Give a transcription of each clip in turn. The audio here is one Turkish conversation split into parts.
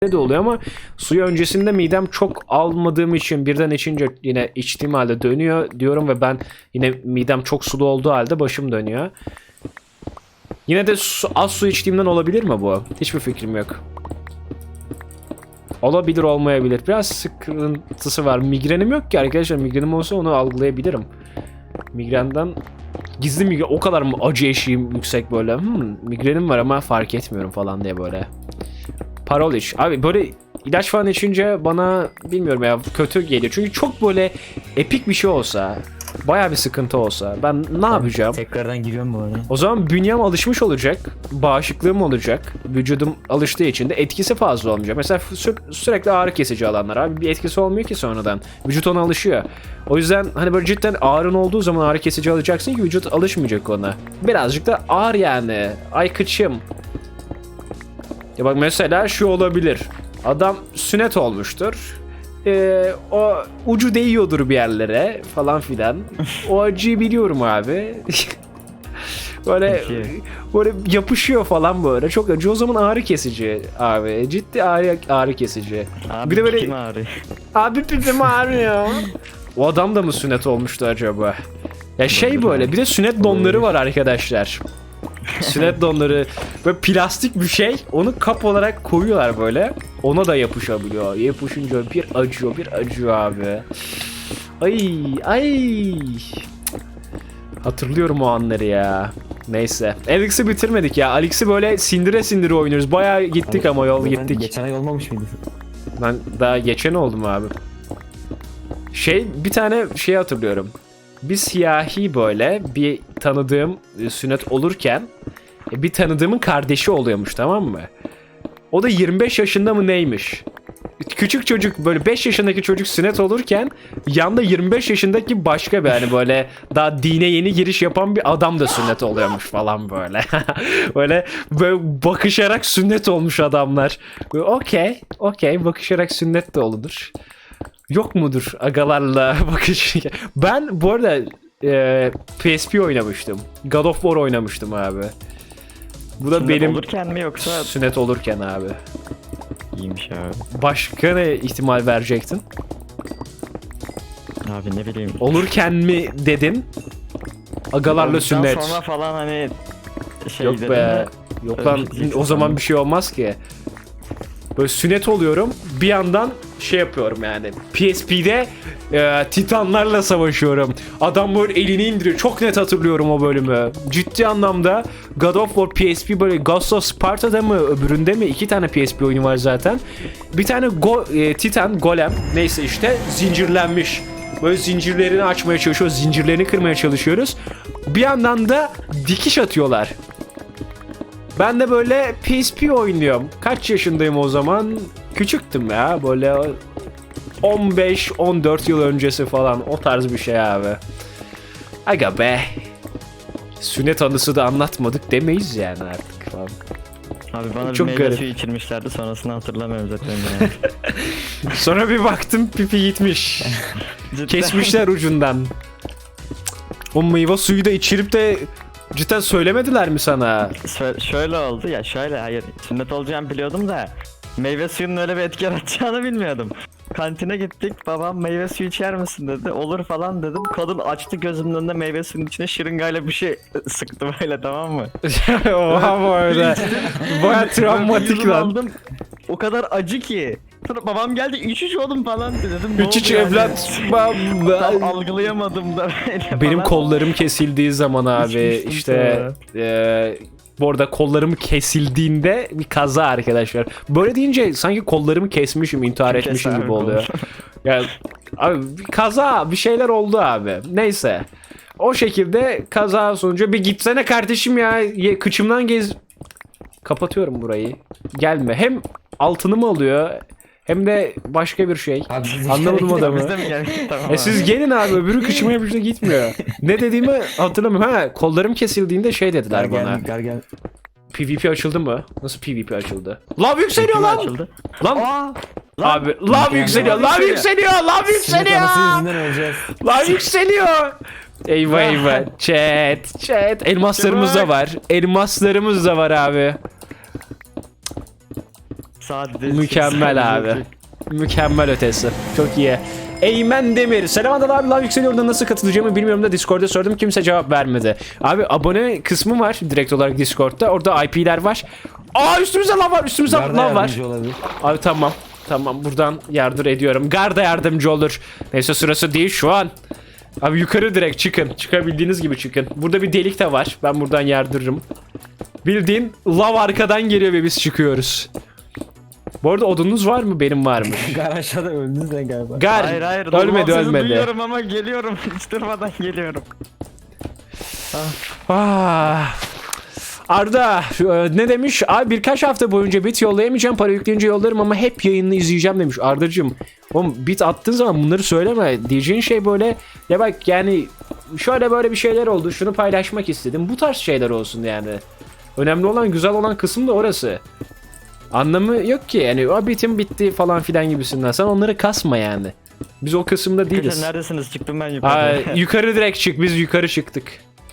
de oluyor ama suyu öncesinde midem çok almadığım için birden içince yine içtiğim halde dönüyor diyorum ve ben yine midem çok sulu olduğu halde başım dönüyor. Yine de su, az su içtiğimden olabilir mi bu? Hiçbir fikrim yok. Olabilir olmayabilir. Biraz sıkıntısı var. Migrenim yok ki arkadaşlar. Migrenim olsa onu algılayabilirim. Migrenden gizli migren o kadar mı acı eşiğim yüksek böyle. Hmm, migrenim var ama fark etmiyorum falan diye böyle. Parol iç. Abi böyle ilaç falan içince bana bilmiyorum ya kötü geliyor. Çünkü çok böyle epik bir şey olsa, baya bir sıkıntı olsa ben ne yapacağım? Tekrardan giriyorum bu arada. O zaman bünyem alışmış olacak, bağışıklığım olacak, vücudum alıştığı için de etkisi fazla olmayacak. Mesela sü- sürekli ağrı kesici alanlar abi bir etkisi olmuyor ki sonradan. Vücut ona alışıyor. O yüzden hani böyle cidden ağrın olduğu zaman ağrı kesici alacaksın ki vücut alışmayacak ona. Birazcık da ağır yani. Ay kıçım. Ya bak mesela şu olabilir. Adam sünnet olmuştur. Ee, o ucu değiyordur bir yerlere falan filan. O acıyı biliyorum abi. böyle Peki. böyle yapışıyor falan böyle. Çok acı. O zaman ağrı kesici abi. Ciddi ağrı, ağrı kesici. Abi Bir de böyle- ağrıyor. Abi bizim ağrıyor. o adam da mı sünnet olmuştu acaba? Ya şey böyle bir de sünnet donları var arkadaşlar. sünnet donları böyle plastik bir şey onu kap olarak koyuyorlar böyle. Ona da yapışabiliyor. Yapışınca bir acıyor bir acıyor abi. Ay ay. Hatırlıyorum o anları ya. Neyse. Alex'i bitirmedik ya. Alex'i böyle sindire sindire oynuyoruz. Bayağı gittik ama yol Ben gittik. Geçen ay olmamış mıydı? Ben daha geçen oldum abi. Şey bir tane şey hatırlıyorum. Bir siyahi böyle bir tanıdığım e, sünnet olurken e, bir tanıdığımın kardeşi oluyormuş tamam mı? O da 25 yaşında mı neymiş? Küçük çocuk böyle 5 yaşındaki çocuk sünnet olurken yanda 25 yaşındaki başka bir hani böyle daha dine yeni giriş yapan bir adam da sünnet oluyormuş falan böyle. böyle böyle bakışarak sünnet olmuş adamlar. Okey, okey bakışarak sünnet de olunur. Yok mudur agalarla bakış? Ben bu arada e, PSP oynamıştım. God of War oynamıştım abi. Bu da Sünnet benim olurken mi yoksa sünnet olurken abi. iyiymiş abi. Başka ne ihtimal verecektin? Abi ne bileyim. Olurken mi dedin? Agalarla Olduktan sünnet. sonra falan hani şey Yok be. de, Yok lan şey o zaman bir şey olmaz ki. Böyle sünnet oluyorum. Bir yandan şey yapıyorum yani. PSP'de e, Titanlarla savaşıyorum. Adam böyle elini indiriyor. Çok net hatırlıyorum o bölümü. Ciddi anlamda God of War PSP böyle Ghost of Sparta'da mı öbüründe mi? iki tane PSP oyunu var zaten. Bir tane go, e, Titan Golem neyse işte zincirlenmiş. Böyle zincirlerini açmaya çalışıyoruz. Zincirlerini kırmaya çalışıyoruz. Bir yandan da dikiş atıyorlar. Ben de böyle PSP oynuyorum. Kaç yaşındayım o zaman? Küçüktüm ya. Böyle 15-14 yıl öncesi falan. O tarz bir şey abi. Aga be. Sünnet anısı da anlatmadık demeyiz yani artık falan. Abi bana Çok bir meyve garip. suyu içirmişlerdi sonrasını hatırlamıyorum zaten ya. Sonra bir baktım pipi gitmiş. Cidden. Kesmişler ucundan. O meyve suyu da içirip de cidden söylemediler mi sana? Şö- şöyle oldu ya şöyle hayır sünnet olacağımı biliyordum da meyve suyunun öyle bir etki yaratacağını bilmiyordum. Kantine gittik babam meyve suyu içer misin dedi olur falan dedim kadın açtı gözümün önünde meyve suyunun içine şırıngayla bir şey sıktı böyle tamam mı? Oha bu arada. Baya travmatik lan. aldım. O kadar acı ki. Sonra babam geldi iç iç oğlum falan dedi. dedim. ne Üç üç oldu yani? evlat. Tam algılayamadım da böyle Benim falan. kollarım kesildiği zaman abi İçmiştim işte e, bu arada kollarım kesildiğinde bir kaza arkadaşlar. Böyle deyince sanki kollarımı kesmişim, intihar Kes etmişim gibi oluyor. Yani abi bir kaza bir şeyler oldu abi. Neyse. O şekilde kaza sonucu bir gitsene kardeşim ya. Ye- Kıçımdan gez. Kapatıyorum burayı. Gelme. Hem altını mı alıyor hem de başka bir şey. Abi Anlamadım adamı. Biz de mi geldik? Tamam E siz gelin abi öbürü kıçıma yapışta gitmiyor. ne dediğimi hatırlamıyorum. Ha kollarım kesildiğinde şey dediler Gel bana. gel gel gel. PvP açıldı mı? Nasıl PvP açıldı? Lav yükseliyor lan. açıldı? Lan Aa! abi lav yükseliyor. lav yükseliyor. Lav yükseliyor. Lav yükseliyor. Eyvah eyvah. Chat. Chat. Elmaslarımız da var. Elmaslarımız da var abi. Sade. Mükemmel abi. Mükemmel ötesi. Çok iyi. Eymen Demir. Selam Adal abi. Live yükseliyor. Nasıl katılacağımı bilmiyorum da Discord'da sordum. Kimse cevap vermedi. Abi abone kısmı var direkt olarak Discord'da. Orada IP'ler var. Aa üstümüzde lav var. Üstümüzde Garda lav var. olabilir. Abi tamam. Tamam buradan yardım ediyorum. Garda yardımcı olur. Neyse sırası değil şu an. Abi yukarı direkt çıkın. Çıkabildiğiniz gibi çıkın. Burada bir delik de var. Ben buradan yardırırım. Bildiğin lav arkadan geliyor ve biz çıkıyoruz. Bu arada odunuz var mı? Benim varmış. Gar aşağıda öldün sen galiba. Gar Hayır hayır. ölmedi sesi ölmedi. Duyuyorum ama geliyorum. Hiç durmadan geliyorum. Ah. Arda şu, e, ne demiş? Abi birkaç hafta boyunca bit yollayamayacağım. Para yükleyince yollarım ama hep yayını izleyeceğim demiş. Ardacığım oğlum bit attığın zaman bunları söyleme. Diyeceğin şey böyle ya bak yani şöyle böyle bir şeyler oldu. Şunu paylaşmak istedim. Bu tarz şeyler olsun yani. Önemli olan güzel olan kısım da orası. Anlamı yok ki yani o bitim bitti falan filan gibisinden. Sen onları kasma yani. Biz o kısımda değiliz. Neredesiniz? Çıktım ben Aa, yukarı. yukarı direkt çık. Biz yukarı çıktık.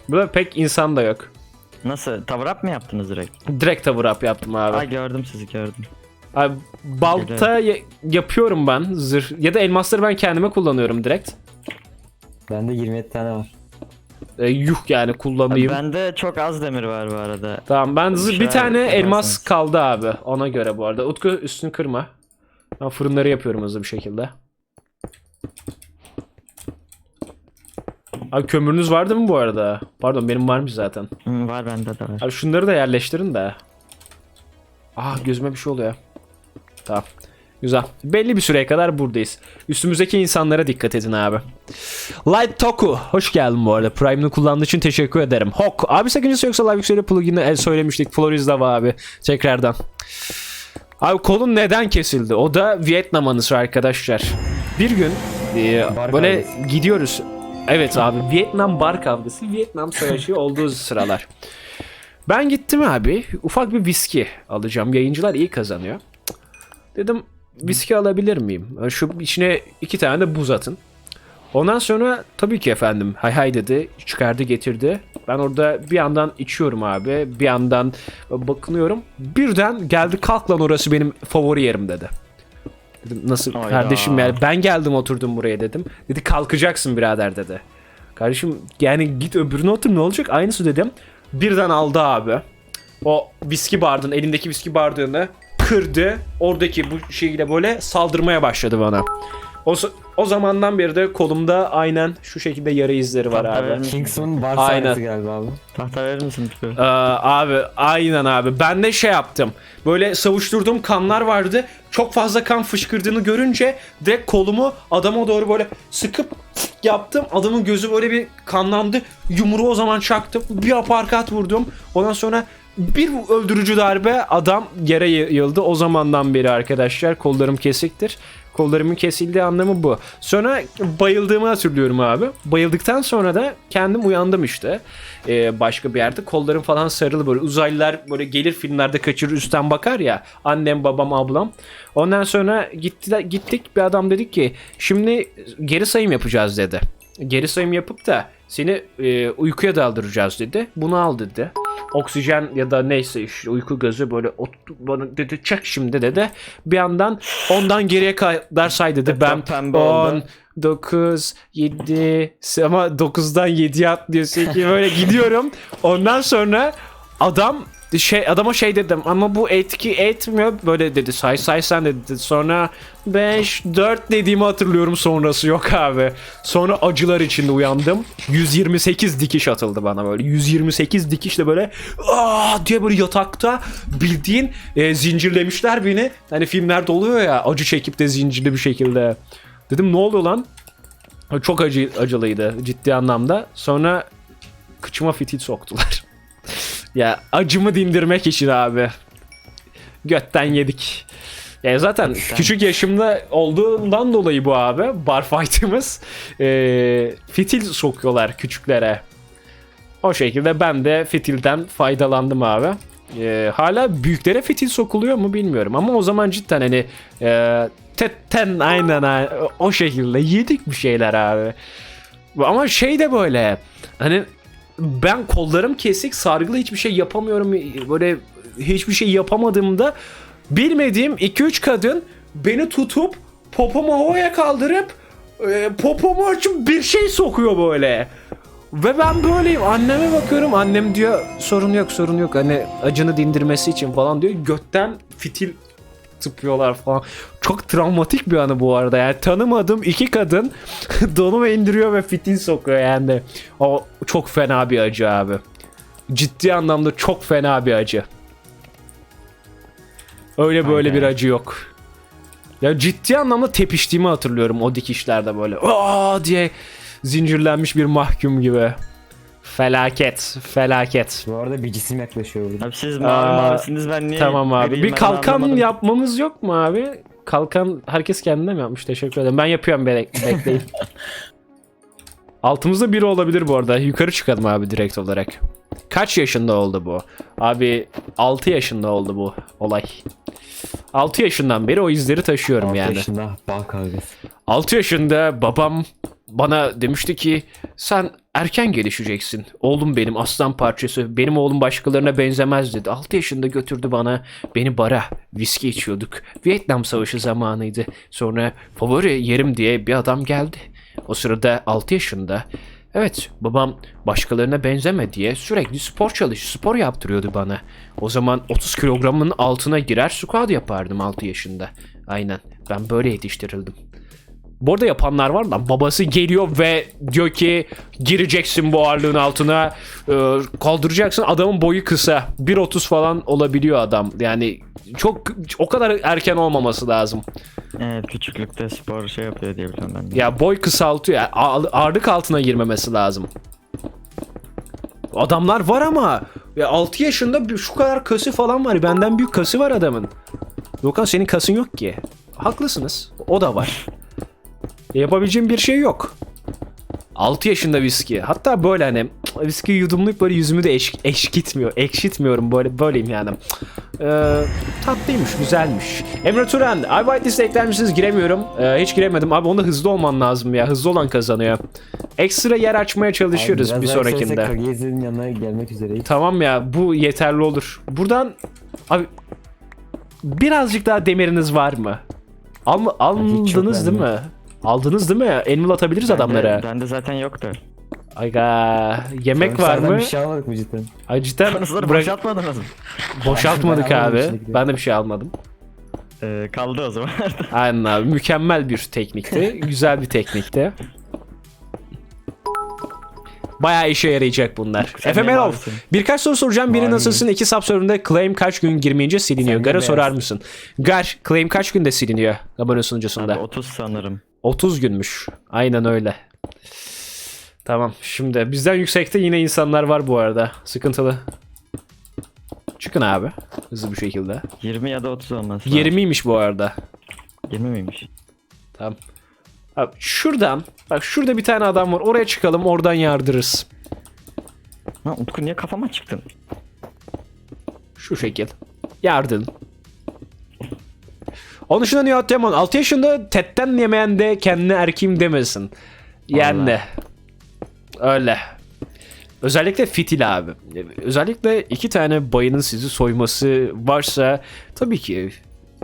Burada pek insan da yok. Nasıl? Tavır up mı yaptınız direkt? Direkt tavır up yaptım abi. Aa gördüm sizi gördüm. Abi balta ya- yapıyorum ben zırh ya da elmasları ben kendime kullanıyorum direkt. Bende 27 tane var. E, yuh yani kullanayım. Bende çok az demir var bu arada. Tamam ben bir Şöyle tane elmas kaldı abi. Ona göre bu arada. Utku üstünü kırma. Ben fırınları yapıyorum hızlı bir şekilde. Abi kömürünüz vardı mı bu arada? Pardon benim varmış zaten. Hı, var bende de var. Abi şunları da yerleştirin de. Ah gözüme bir şey oluyor. Tamam. Güzel. Belli bir süreye kadar buradayız. Üstümüzdeki insanlara dikkat edin abi. Light Toku. Hoş geldin bu arada. Prime'ını kullandığı için teşekkür ederim. Hok. Abi sakıncası yoksa Live Yükseli plugin'i el söylemiştik. Florizda var abi. Tekrardan. Abi kolun neden kesildi? O da Vietnam anısı arkadaşlar. Bir gün e, böyle gidiyoruz. Evet abi Vietnam bar kavgası, Vietnam savaşı olduğu sıralar. Ben gittim abi. Ufak bir viski alacağım. Yayıncılar iyi kazanıyor. Dedim viski alabilir miyim? Şu içine iki tane de buz atın. Ondan sonra tabii ki efendim hay hay dedi. Çıkardı getirdi. Ben orada bir yandan içiyorum abi. Bir yandan bakınıyorum. Birden geldi kalk lan orası benim favori yerim dedi. Dedim nasıl Hayda. kardeşim yani ben geldim oturdum buraya dedim. Dedi kalkacaksın birader dedi. Kardeşim yani git öbürüne otur ne olacak aynısı dedim. Birden aldı abi. O viski bardağın elindeki viski bardağını kırdı. Oradaki bu şeyle böyle saldırmaya başladı bana. O, o zamandan beri de kolumda aynen şu şekilde yara izleri var Tahta abi. Kingsman var Aynen. sahnesi galiba abi. Tahta verir misin? Ee, abi aynen abi. Ben de şey yaptım. Böyle savuşturduğum kanlar vardı. Çok fazla kan fışkırdığını görünce direkt kolumu adama doğru böyle sıkıp yaptım. Adamın gözü böyle bir kanlandı. Yumruğu o zaman çaktım. Bir aparkat vurdum. Ondan sonra bir öldürücü darbe adam yere yığıldı. O zamandan beri arkadaşlar kollarım kesiktir. Kollarımın kesildiği anlamı bu. Sonra bayıldığımı hatırlıyorum abi. Bayıldıktan sonra da kendim uyandım işte. Ee, başka bir yerde. Kollarım falan sarılı böyle. Uzaylılar böyle gelir filmlerde kaçırır üstten bakar ya. Annem, babam, ablam. Ondan sonra gittiler, gittik bir adam dedik ki şimdi geri sayım yapacağız dedi. Geri sayım yapıp da seni e, uykuya daldıracağız dedi. Bunu al dedi. Oksijen ya da neyse işte uyku gözü böyle ot, bana dedi çek şimdi dedi. Bir yandan ondan geriye kadar say dedi. Ben pembe 10, oldu. 9, 7 ama 9'dan 7'ye atlıyorsun ki böyle gidiyorum. Ondan sonra adam şey adama şey dedim ama bu etki etmiyor. Böyle dedi say say sen dedi. Sonra 5 4 dediğimi hatırlıyorum sonrası yok abi. Sonra acılar içinde uyandım. 128 dikiş atıldı bana böyle. 128 dikişle böyle aa! diye böyle yatakta bildiğin e, zincirlemişler beni. Hani filmlerde oluyor ya acı çekip de zincirli bir şekilde. Dedim ne oluyor lan? Çok acı acılıydı ciddi anlamda. Sonra kıçıma fitil soktular ya acımı dindirmek için abi. Götten yedik. Ya zaten küçük yaşımda olduğundan dolayı bu abi bar fight'ımız eee, fitil sokuyorlar küçüklere. O şekilde ben de fitilden faydalandım abi. Eee, hala büyüklere fitil sokuluyor mu bilmiyorum ama o zaman cidden hani eee tetten aynen aynen o şekilde yedik bir şeyler abi. Ama şey de böyle hani ben kollarım kesik sargılı hiçbir şey yapamıyorum böyle hiçbir şey yapamadığımda bilmediğim 2-3 kadın beni tutup popomu havaya kaldırıp e, popomu açıp bir şey sokuyor böyle. Ve ben böyleyim. Anneme bakıyorum. Annem diyor sorun yok sorun yok. Hani acını dindirmesi için falan diyor. Götten fitil tıpıyorlar falan. Çok travmatik bir anı bu arada. Yani tanımadığım iki kadın donumu indiriyor ve fitil sokuyor yani. O çok fena bir acı abi. Ciddi anlamda çok fena bir acı. Öyle böyle Aynen. bir acı yok. Ya ciddi anlamda tepiştiğimi hatırlıyorum o dikişlerde böyle. Aa diye zincirlenmiş bir mahkum gibi. Felaket, felaket. Bu arada bir cisim yaklaşıyor burada. Abi siz mavi Aa, mavisiniz ben niye Tamam abi. griyim Bir ben kalkan anlamadım. yapmamız yok mu abi? Kalkan herkes kendine mi yapmış? Teşekkür ederim. Ben yapıyorum be bekleyin. Altımızda biri olabilir bu arada. Yukarı çıkalım abi direkt olarak. Kaç yaşında oldu bu? Abi 6 yaşında oldu bu olay. 6 yaşından beri o izleri taşıyorum Altı yani. yaşında bağ kavgası. 6 yaşında babam bana demişti ki sen erken gelişeceksin. Oğlum benim aslan parçası. Benim oğlum başkalarına benzemez dedi. 6 yaşında götürdü bana. Beni bara. Viski içiyorduk. Vietnam Savaşı zamanıydı. Sonra favori yerim diye bir adam geldi. O sırada 6 yaşında Evet babam başkalarına benzeme diye sürekli spor çalış, spor yaptırıyordu bana. O zaman 30 kilogramın altına girer squat yapardım 6 yaşında. Aynen ben böyle yetiştirildim. Bu arada yapanlar var lan babası geliyor ve diyor ki gireceksin bu ağırlığın altına e, kaldıracaksın adamın boyu kısa 1.30 falan olabiliyor adam yani çok o kadar erken olmaması lazım. Evet küçüklükte spor şey yapıyor diye biliyorum ben. Ya boy kısaltıyor. Yani ağ- ağırlık altına girmemesi lazım. Adamlar var ama ya 6 yaşında şu kadar kası falan var. Benden büyük kası var adamın. Dokan senin kasın yok ki. Haklısınız. O da var. Yapabileceğim bir şey yok. 6 yaşında viski. Hatta böyle hani viski yudumlayıp böyle yüzümü de eş, eşkitmiyor. Ekşitmiyorum böyle böyleyim yani. Ee, tatlıymış, güzelmiş. Emre Turan, I whitelist ekler misiniz? Giremiyorum. Ee, hiç giremedim. Abi onda hızlı olman lazım ya. Hızlı olan kazanıyor. Ekstra yer açmaya çalışıyoruz Abi bir sonrakinde. Kageyiz'in yanına gelmek üzereyiz. Tamam ya bu yeterli olur. Buradan abi birazcık daha demiriniz var mı? Al, aldınız değil mi? Aldınız değil mi? Animal atabiliriz Bende- adamlara. Bende zaten yoktu. Ayga yemek Oğlum var mı? Bir şey almadık mı cidden? Ay cidden bırak- boşaltmadınız mı? boşaltmadık Ben abi. Ben de bir şey almadım. Ee, kaldı o zaman. Aynen abi mükemmel bir teknikti. Güzel bir teknikti. Bayağı işe yarayacak bunlar. Sen varsın? birkaç soru soracağım. Biri nasılsın? İki sub server'ında claim kaç gün girmeyince siliniyor? Sen de Gara sorar mısın? Gar, claim kaç günde siliniyor abone sunucusunda? Abi 30 sanırım. 30 günmüş. Aynen öyle. Tamam. Şimdi bizden yüksekte yine insanlar var bu arada. Sıkıntılı. Çıkın abi. Hızlı bir şekilde. 20 ya da 30 olması lazım. 20'ymiş bu arada. 20 miymiş? Tamam. Abi şuradan. Bak şurada bir tane adam var. Oraya çıkalım. Oradan yardırırız. Ha Utku niye kafama çıktın? Şu şekil. Yardın. Onun dışında Nihat Teman 6 yaşında tetten yemeyen de kendine erkeğim demesin. Yani öyle. Özellikle fitil abi. Özellikle iki tane bayının sizi soyması varsa tabii ki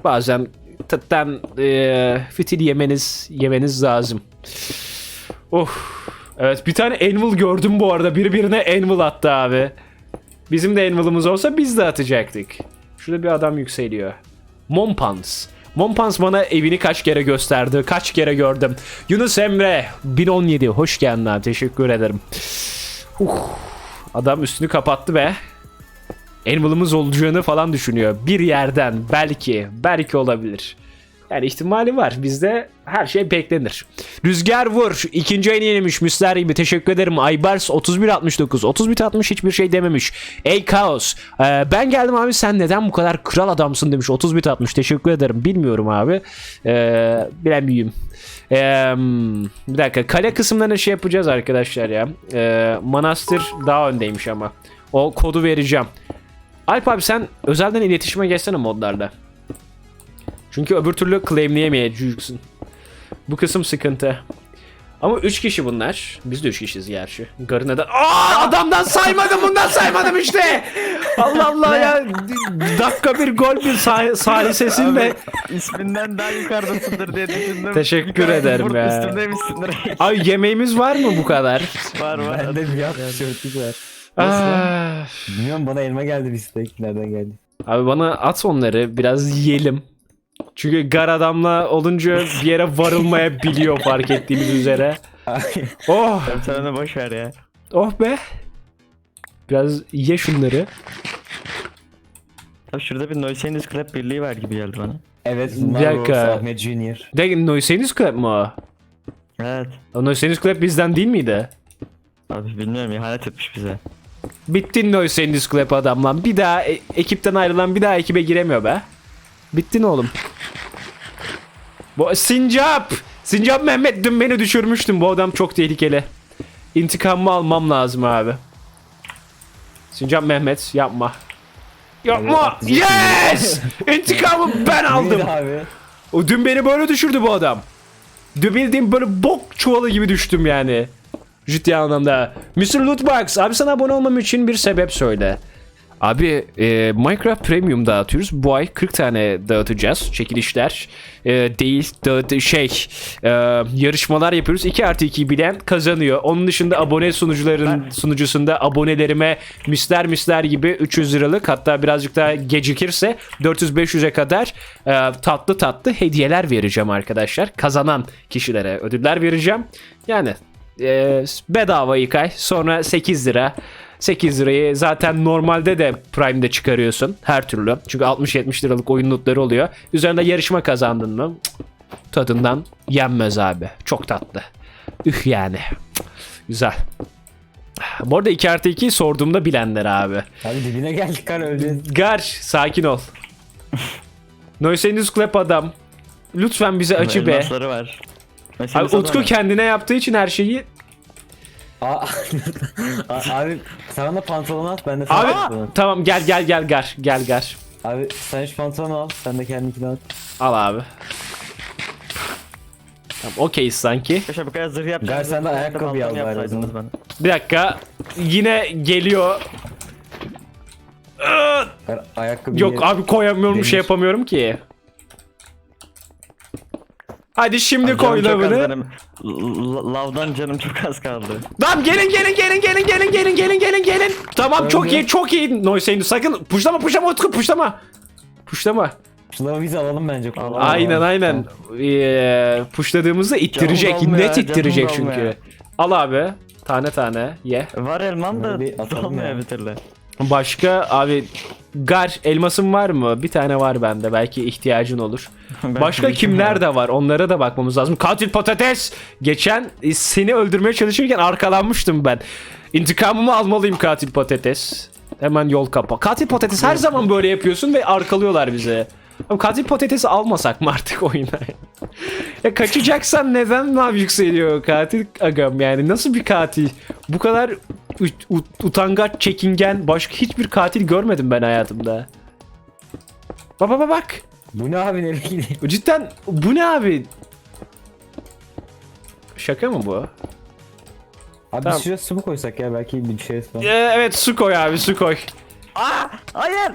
bazen tetten e, fitil yemeniz yemeniz lazım. Oh. Evet bir tane animal gördüm bu arada. Biri birine animal attı abi. Bizim de animal'ımız olsa biz de atacaktık. Şurada bir adam yükseliyor. Mompans. Mompans bana evini kaç kere gösterdi. Kaç kere gördüm. Yunus Emre 1017 hoş geldin. Teşekkür ederim. Uh, adam üstünü kapattı be. Animal'ımız olacağını falan düşünüyor. Bir yerden belki, belki olabilir. Yani ihtimali var. Bizde her şey beklenir. Rüzgar vur. İkinci ayını yenimiş. Müsler gibi. Teşekkür ederim. Aybars 3169. 3160 hiçbir şey dememiş. Ey Kaos. Ee, ben geldim abi sen neden bu kadar kral adamsın demiş. 3160. Teşekkür ederim. Bilmiyorum abi. Ee, bilen büyüğüm. Ee, bir dakika. Kale kısımlarına şey yapacağız arkadaşlar ya. Ee, manastır daha öndeymiş ama. O kodu vereceğim. Alp abi sen özelden iletişime geçsene modlarda. Çünkü öbür türlü claimleyemeyeceksin. Bu kısım sıkıntı. Ama 3 kişi bunlar. Biz de 3 kişiyiz gerçi. Garı neden? Aa adamdan saymadım bundan saymadım işte. Allah Allah ya. Dakika bir gol bir sah salisesinde. İsminden daha yukarıdasındır diye düşündüm. Teşekkür Bir tane ederim ya. Üstümdeymişsindir. Ay yemeğimiz var mı bu kadar? var var. Bende bir yaz tişörtlük var. Ah. Bilmiyorum bana elma geldi bir steak. Nereden geldi? Abi bana at onları biraz yiyelim. Çünkü gar adamla olunca bir yere varılmayabiliyor fark ettiğimiz üzere. Oh, Sen onu boş ver ya. oh be. Biraz ye şunları. Abi şurada bir Noise Enders Club birliği var gibi geldi bana. evet. Bir dakika. Ahmet Junior. De Noisenis Club mu o? Evet. O Noisenis Club bizden değil miydi? Abi bilmiyorum ihanet etmiş bize. Bittin Noisenis Club adam lan. Bir daha e- ekipten ayrılan bir daha ekibe giremiyor be. Bittin oğlum. Bu Sincap! Sincap Mehmet dün beni düşürmüştün. Bu adam çok tehlikeli. İntikamımı almam lazım abi. Sincap Mehmet yapma. Yapma. Yes! İntikamı ben aldım. O dün beni böyle düşürdü bu adam. Dün bildiğim böyle bok çuvalı gibi düştüm yani. Ciddi anlamda. Mr. Lootbox abi sana abone olmam için bir sebep söyle. Abi e, Minecraft Premium dağıtıyoruz. Bu ay 40 tane dağıtacağız. Çekilişler e, değil. Dağıt şey e, yarışmalar yapıyoruz. 2 artı 2'yi bilen kazanıyor. Onun dışında abone sunucuların sunucusunda abonelerime misler misler gibi 300 liralık hatta birazcık daha gecikirse 400-500'e kadar e, tatlı tatlı hediyeler vereceğim arkadaşlar. Kazanan kişilere ödüller vereceğim. Yani e, bedava ilk ay sonra 8 lira 8 lirayı zaten normalde de Prime'de çıkarıyorsun her türlü. Çünkü 60-70 liralık oyun notları oluyor. Üzerinde yarışma kazandın mı cık, tadından yenmez abi. Çok tatlı. Üh yani. Cık, Güzel. Bu arada 2 artı 2'yi sorduğumda bilenler abi. Abi dibine geldik kan öleceğiz. Gar sakin ol. Noisenis Club adam. Lütfen bize acı be. Elmasları var. Mesela Abi Utku kendine yaptığı için her şeyi Aa, abi sen bana pantolon at ben de sana Abi pantolon. tamam gel gel gel gar gel gar. Abi sen şu pantolonu al sen de kendininkini al. Al abi. Tamam okeyiz sanki. Arkadaşlar bu kadar zırh yapacağız. Gar sen de ayakkabı al bari o zaman. bana. Bir dakika. Yine geliyor. Ben ayakkabı Yok abi koyamıyorum bir şey Demir. yapamıyorum ki. Hadi şimdi koy lavını. Lavdan canım çok az kaldı. Tamam gelin gelin gelin gelin gelin gelin gelin gelin gelin. Tamam çok iyi çok iyi. Noise sakın puşlama puşlama Utku puşlama. Puşlama. Şunları biz alalım bence. Aynen aynen. Ee, puşladığımızda ittirecek. Canım Net ya, ittirecek çünkü. Al abi. Tane tane ye. Var elman da bir türlü. Başka abi gar elmasın var mı? Bir tane var bende. Belki ihtiyacın olur. Başka kimler de var? Onlara da bakmamız lazım. Katil patates. Geçen e, seni öldürmeye çalışırken arkalanmıştım ben. İntikamımı almalıyım katil patates. Hemen yol kapa. Katil patates her zaman böyle yapıyorsun ve arkalıyorlar bize. Ama katil patatesi almasak mı artık oyuna? ya kaçacaksan neden nav yükseliyor katil agam yani nasıl bir katil? Bu kadar ut- ut- utangaç, çekingen başka hiçbir katil görmedim ben hayatımda. Bak bak bak. Bu ne abi nereye gidiyor? Cidden bu ne abi? Şaka mı bu? Abi Tamam. şuraya su mu koysak ya belki bir şey. Ee, evet su koy abi su koy. Aa, hayır.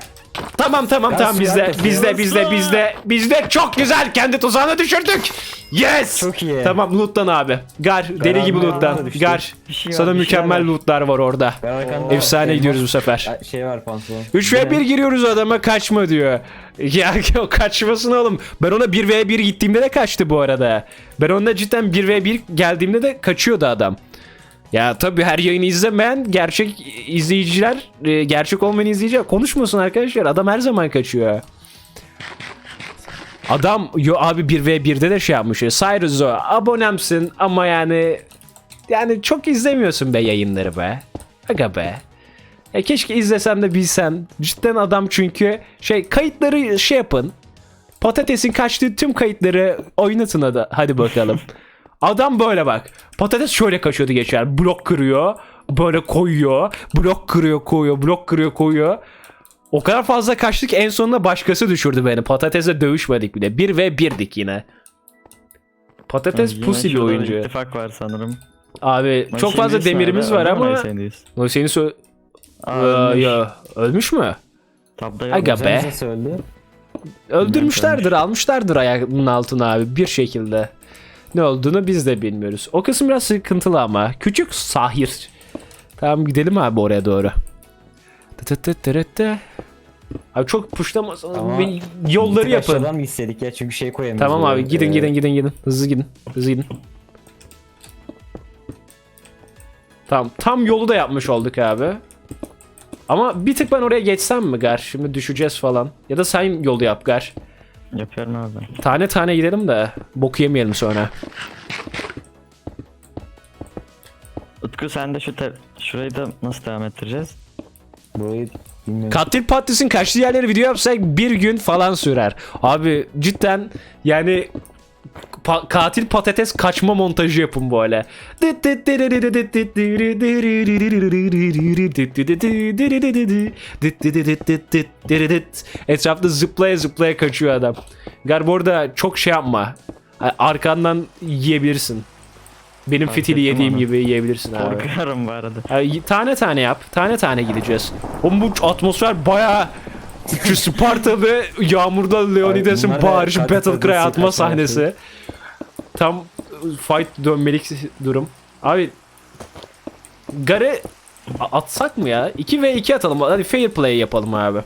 Tamam tamam Ya tamam bizde bizde bizde bizde bizde çok güzel kendi tuzağına düşürdük. Yes. Çok iyi. Tamam loot'tan abi. Gar deli gibi düştü. Gar Bir şey var, sana bir şey mükemmel var. loot'lar var orada. Ben arkanda Efsane gidiyoruz bu sefer. Şey var pantolon. 3 ve 1 giriyoruz adama kaçma diyor. Ya o kaçmasın oğlum. Ben ona 1 v 1 gittiğimde de kaçtı bu arada. Ben onunla cidden 1 v 1 geldiğimde de kaçıyordu adam. Ya tabii her yayını izlemeyen gerçek izleyiciler, e, gerçek olmayan izleyiciler konuşmasın arkadaşlar. Adam her zaman kaçıyor. Adam yo abi 1 v 1'de de şey yapmış. ya, Cyrus o abonemsin ama yani yani çok izlemiyorsun be yayınları be. Aga be. E keşke izlesen de bilsen. Cidden adam çünkü şey kayıtları şey yapın. Patatesin kaçtığı tüm kayıtları oynatın hadi, hadi bakalım. adam böyle bak. Patates şöyle kaçıyordu geçer. Blok kırıyor. Böyle koyuyor. Blok kırıyor koyuyor. Blok kırıyor koyuyor. O kadar fazla kaçtık en sonunda başkası düşürdü beni. Patatesle dövüşmedik bile. 1 ve 1'dik yine. Patates Yine pusi bir oyuncu. ittifak var sanırım. Abi çok fazla demirimiz nerede? var ama seni sö- Aa, ölmüş. ya, ölmüş mü? Tabda. Aga be. Öldü? Öldürmüşlerdir, almışlardır ayağının altına abi bir şekilde. Ne olduğunu biz de bilmiyoruz. O kısım biraz sıkıntılı ama. Küçük sahir. Tamam gidelim abi oraya doğru. Abi çok puşlamasanız Ama bir yolları yapın. mı istedik ya çünkü şey koyamıyoruz. Tamam abi böyle, gidin e, gidin gidin gidin. Hızlı gidin. Hızlı gidin. Tamam tam yolu da yapmış olduk abi. Ama bir tık ben oraya geçsem mi Gar? Şimdi düşeceğiz falan. Ya da sen yolu yap Gar. Yapıyorum abi. Tane tane gidelim de boku yemeyelim sonra. Utku sen de şu te- şurayı da nasıl devam ettireceğiz? Burayı bilmiyorum. Katil Patris'in kaçtığı yerleri video yapsak bir gün falan sürer. Abi cidden yani pa- katil patates kaçma montajı yapın böyle. Etrafta zıplaya zıplaya kaçıyor adam. Gar bu arada çok şey yapma. Arkandan yiyebilirsin. Benim Fark fitili yediğim onu. gibi yiyebilirsin abi. Korkuyorum bu arada. Ay, tane tane yap. Tane tane gideceğiz. Oğlum bu atmosfer bayağı şu Sparta ve Yağmur'da Leonidas'ın bunlar Battle Cry atma sahnesi. Tam fight dönmelik durum. Abi Gar'ı a- atsak mı ya? 2 ve 2 atalım. Hadi fair play yapalım abi.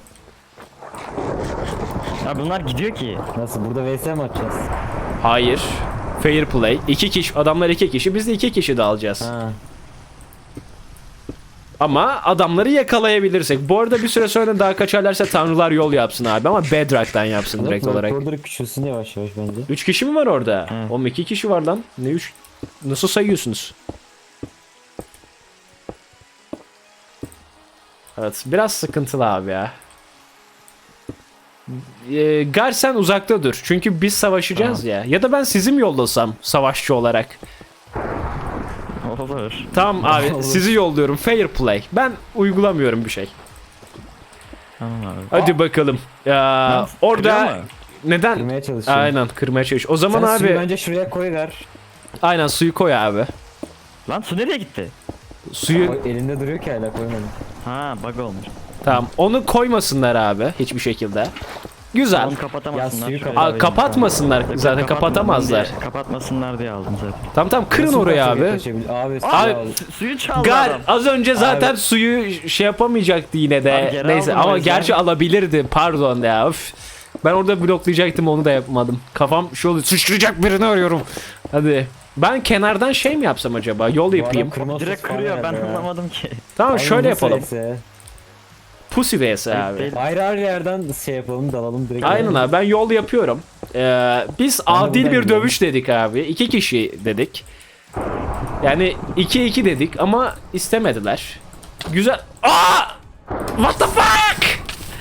Ya bunlar gidiyor ki. Nasıl burada vs mi atacağız? Hayır. Fair play. 2 kişi, adamlar 2 kişi, biz de 2 kişi de alacağız. Ha. Ama adamları yakalayabilirsek. Bu arada bir süre sonra daha kaçarlarsa tanrılar yol yapsın abi ama Bedrock'tan yapsın direkt olarak. Rekorder küçülsün yavaş yavaş bence. 3 kişi mi var orada? Hı. Oğlum 2 kişi var lan. Ne 3? Nasıl sayıyorsunuz? Evet biraz sıkıntılı abi ya. Ee, Gar sen uzakta dur. Çünkü biz savaşacağız ya. Ya da ben sizi mi yollasam savaşçı olarak? Olur. Tamam abi Olur. sizi yolluyorum. Fair play. Ben uygulamıyorum bir şey. Tamam abi. Hadi bakalım. Ya, orada Kırıyor mu? neden? Kırmaya çalışıyor. Aynen kırmaya çalış. O zaman Sen abi suyu bence şuraya koy ver. aynen suyu koy abi. Lan su nereye gitti? Suyu O elinde duruyor ki hala koymadım. Ha bug olmuş. tamam onu koymasınlar abi hiçbir şekilde. Güzel. Onu kapatamazsınlar. Ya suyu kapat- kapatmasınlar vereyim. zaten kapatamazlar. diye- kapatmasınlar diye aldım zaten. Tamam tamam kırın kaçabilir, abi. Abi, Abi, abi. Su- suyu çaldı Gar adam. az önce zaten Abi. suyu şey yapamayacaktı yine de. Abi Neyse ama gerçi alabilirdi. Pardon ya. Üf. Ben orada bloklayacaktım onu da yapmadım. Kafam şu oluyor. Sıçrayacak birini arıyorum. Hadi. Ben kenardan şey mi yapsam acaba? Yol yapayım. Direkt kırıyor ben ya. anlamadım ki. Tamam Abi şöyle yapalım. vs? Pussy vs abi. Ayrı ayrı yerden şey yapalım dalalım direkt. Aynen abi ben yol yapıyorum. Ee, biz adil bir dövüş dedik abi. İki kişi dedik. Yani 2-2 dedik ama istemediler. Güzel. Aa! What the fuck?